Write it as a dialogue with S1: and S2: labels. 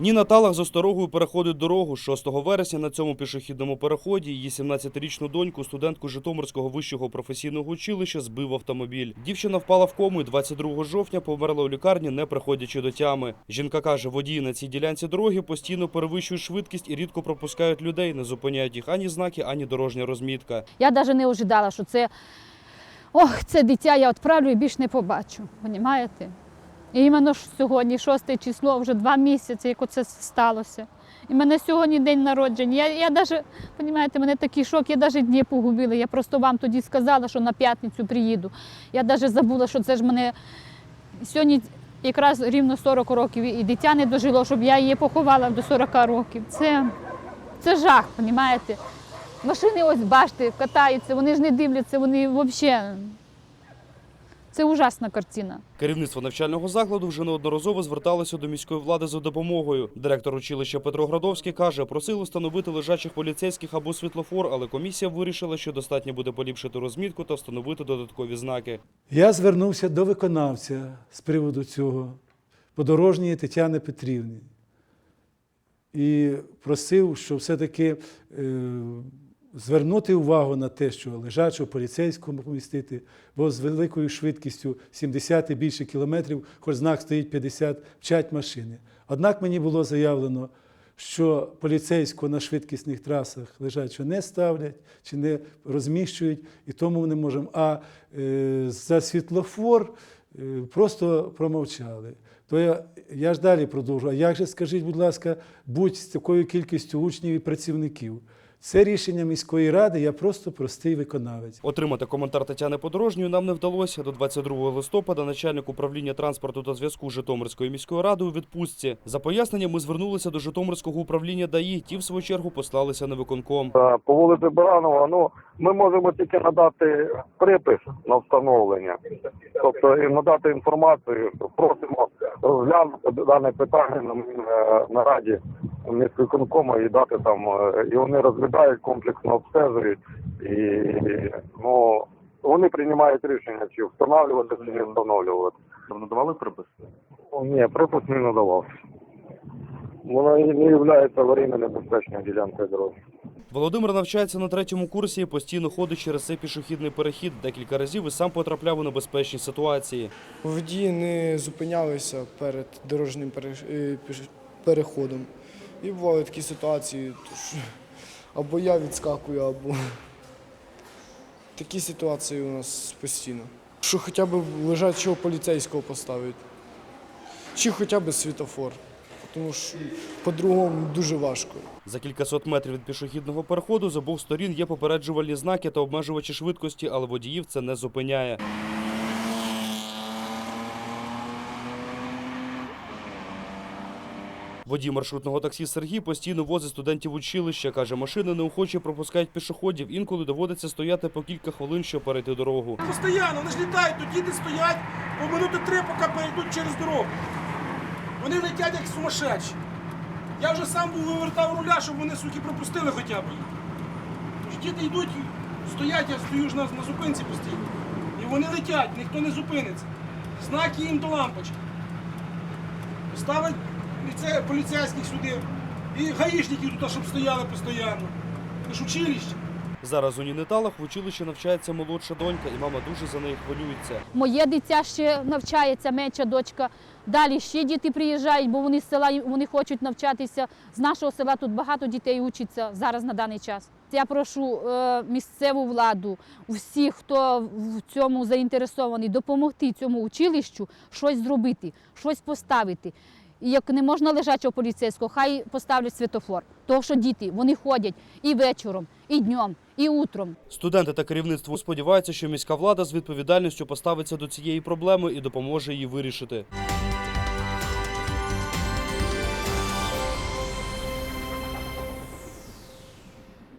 S1: Ніна Талах з осторогою переходить дорогу. 6 вересня на цьому пішохідному переході її 17-річну доньку, студентку Житомирського вищого професійного училища, збив автомобіль. Дівчина впала в кому і 22 жовтня померла у лікарні, не приходячи до тями. Жінка каже, водії на цій ділянці дороги постійно перевищують швидкість і рідко пропускають людей, не зупиняють їх ані знаки, ані дорожня розмітка.
S2: Я навіть не ожидала, що це ох, це дитя я відправлю і більше не побачу. Понімаєте? І іменно сьогодні, 6 число, вже два місяці, як оце сталося. І в мене сьогодні день народження. Я, я навіть, понімаєте, мене такий шок, я навіть дні погубила. Я просто вам тоді сказала, що на п'ятницю приїду. Я навіть забула, що це ж мене сьогодні якраз рівно 40 років, і дитя не дожило, щоб я її поховала до 40 років. Це, це жах, понімаєте? Машини ось бачите, катаються, вони ж не дивляться, вони взагалі. Це ужасна картина.
S1: Керівництво навчального закладу вже неодноразово зверталося до міської влади за допомогою. Директор училища Петро Градовський каже, просили встановити лежачих поліцейських або світлофор, але комісія вирішила, що достатньо буде поліпшити розмітку та встановити додаткові знаки.
S3: Я звернувся до виконавця з приводу цього, подорожньої Тетяни Петрівни. І просив, що все-таки е, звернути увагу на те, що лежачого поліцейського помістити, бо з великою швидкістю 70 і більше кілометрів, хоч знак стоїть 50, вчать машини. Однак мені було заявлено, що поліцейського на швидкісних трасах лежачого не ставлять чи не розміщують, і тому ми не можемо. А е, за світлофор е, просто промовчали. То я, я ж далі продовжу. А як же, скажіть, будь ласка, будь з такою кількістю учнів і працівників? Це рішення міської ради, я просто простий виконавець.
S1: Отримати коментар Тетяни Подорожньої нам не вдалося. До 22 листопада начальник управління транспорту та зв'язку Житомирської міської ради у відпустці. За поясненням ми звернулися до Житомирського управління ДАІ. Ті, в свою чергу, послалися на виконком.
S4: Е, По вулиці Баранова, ну ми можемо тільки надати припис на встановлення, тобто і надати інформацію. Просимо розглянути дане питання на, е, на раді міськвиконкому і дати там, е, і вони розглядають комплексно обстежують і ну вони приймають рішення, чи встановлювати, чи не встановлювати.
S5: Надавали припис?
S4: Ні, припис не надавався. Воно не є аварійно небезпечною ділянкою дороги.
S1: Володимир навчається на третьому курсі і постійно ходить через цей пішохідний перехід. Декілька разів і сам потрапляв у небезпечні ситуації.
S6: Водії не зупинялися перед дорожнім е, переходом. І бували такі ситуації, то що або я відскакую, або такі ситуації у нас постійно. Що хоча б лежачого поліцейського поставити, чи хоча б світофор, тому що по-другому дуже важко.
S1: За кількасот метрів від пішохідного переходу з обох сторін є попереджувальні знаки та обмежувачі швидкості, але водіїв це не зупиняє. Водій маршрутного таксі Сергій постійно возить студентів училища. Каже, машини неохоче пропускають пішоходів. Інколи доводиться стояти по кілька хвилин, щоб перейти дорогу.
S7: Постоянно, вони ж літають, тут діти стоять по минути три, поки перейдуть через дорогу. Вони летять як сумасшедші. Я вже сам був вивертав руля, щоб вони суки пропустили хоча б. Тож діти йдуть, стоять, я стою ж на, на зупинці постійно. І вони летять, ніхто не зупиниться. Знаки їм до лампочки. Ставить поліце- поліцейських сюди. І гаїшників тут, щоб стояли постійно. Це ж училище.
S1: Зараз у Ніни Талах в училищі навчається молодша донька, і мама дуже за неї хвилюється.
S2: Моє дитя ще навчається, менша дочка. Далі ще діти приїжджають, бо вони з села вони хочуть навчатися. З нашого села тут багато дітей учиться зараз на даний час. Я прошу е, місцеву владу, всіх, хто в цьому заінтересований, допомогти цьому училищу щось зробити, щось поставити. Як не можна лежачого поліцейського, хай поставлять світофор. Тому що діти вони ходять і вечором, і днем, і утром.
S1: Студенти та керівництво сподіваються, що міська влада з відповідальністю поставиться до цієї проблеми і допоможе її вирішити.